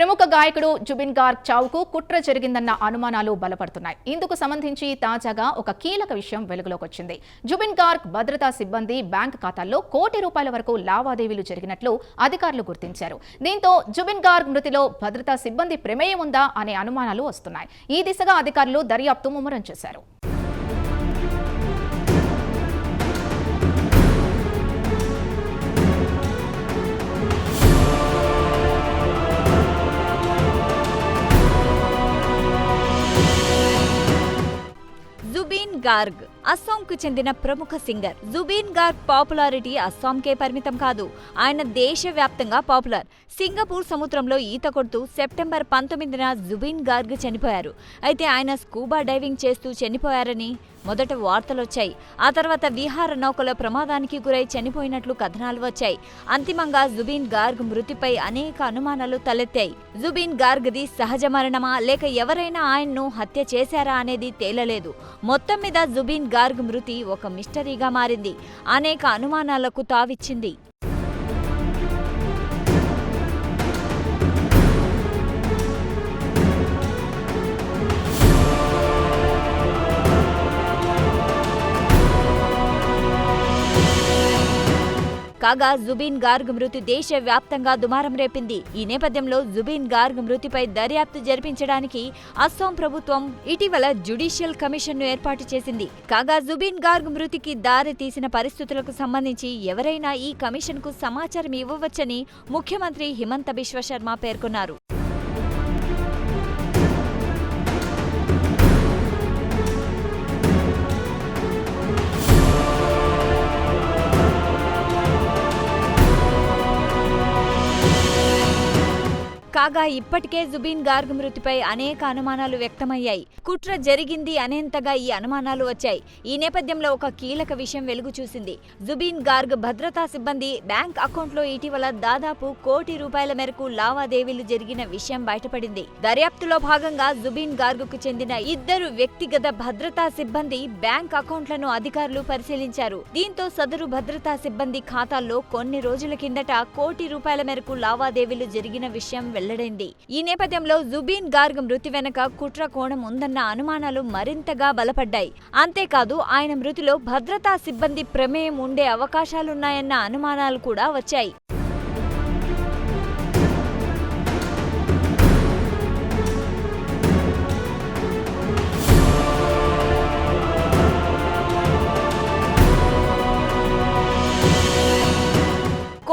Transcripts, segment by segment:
ప్రముఖ గాయకుడు జుబిన్ గార్గ్ చావుకు కుట్ర జరిగిందన్న అనుమానాలు బలపడుతున్నాయి. ఇందుకు సంబంధించి తాజాగా ఒక కీలక విషయం వెలుగులోకి వచ్చింది. జుబిన్ గార్గ్ భద్రతా సిబ్బంది బ్యాంక్ ఖాతాల్లో కోటి రూపాయల వరకు లావాదేవీలు జరిగినట్లు అధికారులు గుర్తించారు. దీంతో జుబిన్ గార్గ్ మృతిలో భద్రతా సిబ్బంది ప్రమేయం ఉందా అనే అనుమానాలు వస్తున్నాయి. ఈ దిశగా అధికారులు దర్యాప్తు ముమ్మరం చేశారు. జుబీన్ గార్గ్ అస్సాంకు చెందిన ప్రముఖ సింగర్ జుబీన్ గార్గ్ పాపులారిటీ అస్సాంకే పరిమితం కాదు. ఆయన దేశవ్యాప్తంగా పాపులర్. సింగపూర్ సముద్రంలో ఈత కొడుతూ సెప్టెంబర్ పంతొమ్మిదిన జుబీన్ గార్గ్ చనిపోయారు. అయితే ఆయన స్కూబా డైవింగ్ చేస్తూ చనిపోయారని మొదట వార్తలొచ్చాయి. ఆ తర్వాత విహార నౌకలో ప్రమాదానికి గురై చనిపోయినట్లు కథనాలు వచ్చాయి. అంతిమంగా జుబీన్ గార్గ్ మృతిపై అనేక అనుమానాలు తలెత్తాయి. జుబీన్ గార్గ్ది సహజ మరణమా? లేక ఎవరైనా ఆయన్ను హత్య చేశారా అనేది తేలలేదు. మొత్తం మీద జుబీన్ గార్గ్ మృతి ఒక మిస్టరీగా మారింది. అనేక అనుమానాలకు తావిచ్చింది. కాగా జుబీన్ గార్గ్ మృతి దేశవ్యాప్తంగా దుమారం రేపింది. ఈ నేపథ్యంలో జుబీన్ గార్గ్ మృతిపై దర్యాప్తు జరిపించడానికి అస్సాం ప్రభుత్వం ఇటీవల జ్యుడిషియల్ కమిషన్ను ఏర్పాటు చేసింది. కాగా జుబీన్ గార్గ్ మృతికి దారి తీసిన పరిస్థితులకు సంబంధించి ఎవరైనా ఈ కమిషన్కు సమాచారం ఇవ్వవచ్చని ముఖ్యమంత్రి హిమంత బిశ్వ శర్మ పేర్కొన్నారు. కాగా ఇప్పటికే జుబీన్ గార్గ్ మృతిపై అనేక అనుమానాలు వ్యక్తమయ్యాయి. కుట్ర జరిగింది అనేంతగా ఈ అనుమానాలు వచ్చాయి. ఈ నేపథ్యంలో ఒక కీలక విషయం వెలుగు చూసింది. జుబీన్ గార్గ్ భద్రతా సిబ్బంది బ్యాంక్ అకౌంట్లో ఇటీవల దాదాపు కోటి రూపాయల మేరకు లావాదేవీలు జరిగిన విషయం బయటపడింది. దర్యాప్తులో భాగంగా జుబీన్ గార్గ్కు చెందిన ఇద్దరు వ్యక్తిగత భద్రతా సిబ్బంది బ్యాంక్ అకౌంట్లను అధికారులు పరిశీలించారు. దీంతో సదరు భద్రతా సిబ్బంది ఖాతాల్లో కొన్ని రోజుల కిందట కోటి రూపాయల మేరకు లావాదేవీలు జరిగిన విషయం వెల్లడైంది. ఈ నేపథ్యంలో జుబీన్ గార్గ్ మృతి వెనక కుట్ర కోణం ఉందన్న అనుమానాలు మరింతగా బలపడ్డాయి. అంతేకాదు ఆయన మృతిలో భద్రతా సిబ్బంది ప్రమేయం ఉండే అవకాశాలున్నాయన్న అనుమానాలు కూడా వచ్చాయి.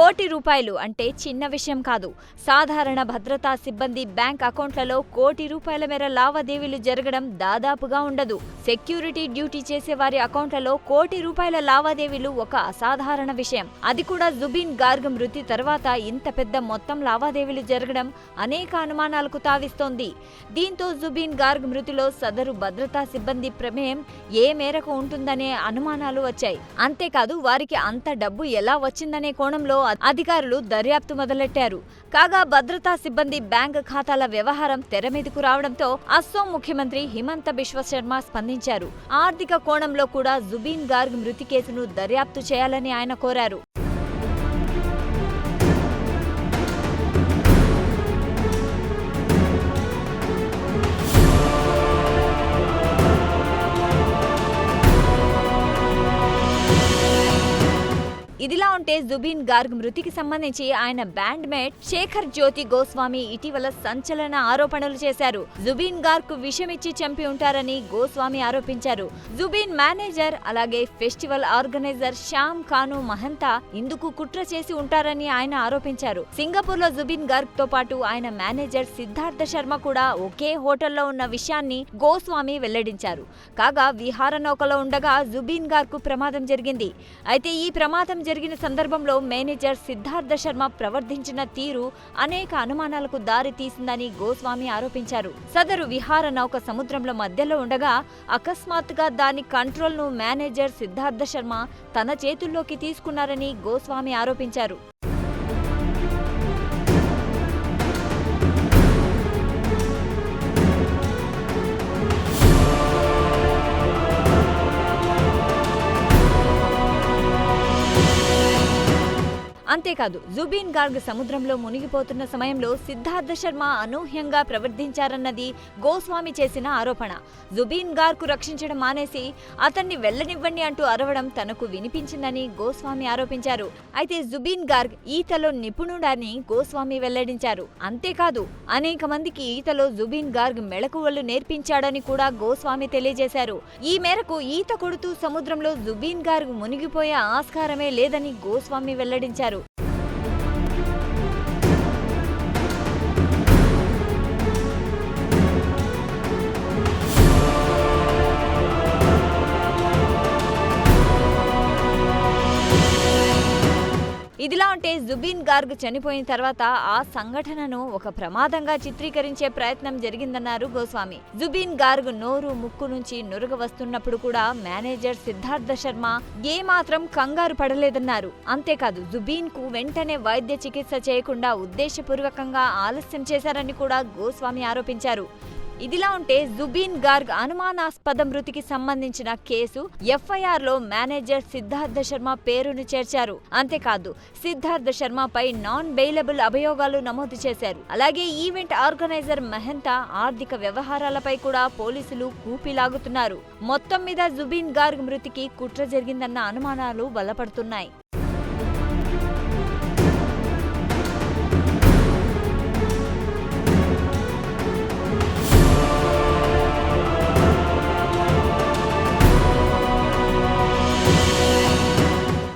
కోటి రూపాయలు అంటే చిన్న విషయం కాదు. సాధారణ భద్రతా సిబ్బంది బ్యాంక్ అకౌంట్లలో కోటి రూపాయల మేర లావాదేవీలు జరగడం దాదాపుగా ఉండదు. సెక్యూరిటీ డ్యూటీ చేసే వారి అకౌంట్లలో కోటి రూపాయల లావాదేవీలు ఒక అసాధారణ విషయం. అది కూడా జుబీన్ గార్గ్ మృతి తర్వాత ఇంత పెద్ద మొత్తం లావాదేవీలు జరగడం అనేక అనుమానాలకు తావిస్తోంది. దీంతో జుబీన్ గార్గ్ మృతిలో సదరు భద్రతా సిబ్బంది ప్రమేయం ఏ మేరకు ఉంటుందనే అనుమానాలు వచ్చాయి. అంతేకాదు వారికి అంత డబ్బు ఎలా వచ్చిందనే కోణంలో అధికారులు దర్యాప్తు మొదలెట్టారు. కాగా భద్రతా సిబ్బంది బ్యాంక్ ఖాతాల వ్యవహారం తెర మీదకు రావడంతో అస్సోం ముఖ్యమంత్రి హిమంత బిశ్వ శర్మ స్పందించారు. ఆర్థిక కోణంలో కూడా జుబీన్ గార్గ్ మృతి కేసును దర్యాప్తు చేయాలని ఆయన కోరారు. ఉంటే జుబీన్ గార్గ్ మృతికి సంబంధించి ఆయన బ్యాండ్ మేట్ శేఖర్ జ్యోతి గోస్వామి ఇటీవల సంచలన ఆరోపణలు చేశారు. జుబీన్ గార్గ్కు విషమిచ్చి చంపి ఉంటారని గోస్వామి ఆరోపించారు. జుబీన్ మేనేజర్ అలాగే festival organiser Shyamkanu Mahanta ఇందుకు కుట్ర చేసి ఉంటారని ఆయన ఆరోపించారు. సింగపూర్లో జుబీన్ గార్గ్తో పాటు ఆయన మేనేజర్ సిద్ధార్థ శర్మ కూడా ఒకే హోటల్లో ఉన్న విషయాన్ని గోస్వామి వెల్లడించారు. కాగా విహార నౌకలో ఉండగా జుబీన్ గార్గ్ ప్రమాదం జరిగింది. అయితే ఈ ప్రమాదం జరిగిన సందర్భంలో మేనేజర్ సిద్ధార్థ శర్మ ప్రవర్తించిన తీరు అనేక అనుమానాలకు దారి తీసిందని గోస్వామి ఆరోపించారు. సదరు విహార నౌక సముద్రంలో మధ్యలో ఉండగా అకస్మాత్తుగా దాని కంట్రోల్ను మేనేజర్ సిద్ధార్థ శర్మ తన చేతుల్లోకి తీసుకున్నారని గోస్వామి ఆరోపించారు. అంతేకాదు జుబీన్ గార్గ్ సముద్రంలో మునిగిపోతున్న సమయంలో సిద్ధార్థ శర్మ అనూహ్యంగా ప్రవర్తించారన్నది గోస్వామి చేసిన ఆరోపణ. జుబీన్ గార్గ్ రక్షించడం మానేసి అతన్ని వెళ్ళనివ్వండి అంటూ అరవడం తనకు వినిపించిందని గోస్వామి ఆరోపించారు. అయితే జుబీన్ గార్గ్ ఈతలో నిపుణుడని గోస్వామి వెల్లడించారు. అంతేకాదు అనేక మందికి ఈతలో జుబీన్ గార్గ్ మెళకువలు నేర్పించాడని కూడా గోస్వామి తెలియజేశారు. ఈ మేరకు ఈత కొడుతూ సముద్రంలో జుబీన్ గార్గ్ మునిగిపోయే ఆస్కారమే లేదని గోస్వామి వెల్లడించారు. ఇదిలా ఉంటే జుబీన్ గార్గ్ చనిపోయిన తర్వాత ఆ సంఘటనను ఒక ప్రమాదంగా చిత్రీకరించే ప్రయత్నం జరిగిందన్నారు గోస్వామి. జుబీన్ గార్గ్ నోరు ముక్కు నుంచి నురుగ వస్తున్నప్పుడు కూడా మేనేజర్ సిద్ధార్థ శర్మ ఏమాత్రం కంగారు పడలేదన్నారు. అంతేకాదు జుబీన్కు వెంటనే వైద్య చికిత్స చేయకుండా ఉద్దేశపూర్వకంగా ఆలస్యం చేశారని కూడా గోస్వామి ఆరోపించారు. ఇదిలా ఉంటే జుబీన్ గార్గ్ అనుమానాస్పద మృతికి సంబంధించిన కేసు ఎఫ్ఐఆర్లో మేనేజర్ సిద్ధార్థ శర్మ పేరును చేర్చారు. అంతేకాదు సిద్ధార్థ శర్మపై నాన్ బెయిలబుల్ అభియోగాలు నమోదు చేశారు. అలాగే ఈవెంట్ ఆర్గనైజర్ మహంతా ఆర్థిక వ్యవహారాలపై కూడా పోలీసులు కూపిలాగుతున్నారు మొత్తం మీద జుబీన్ గార్గ్ మృతికి కుట్ర జరిగిందన్న అనుమానాలు బలపడుతున్నాయి.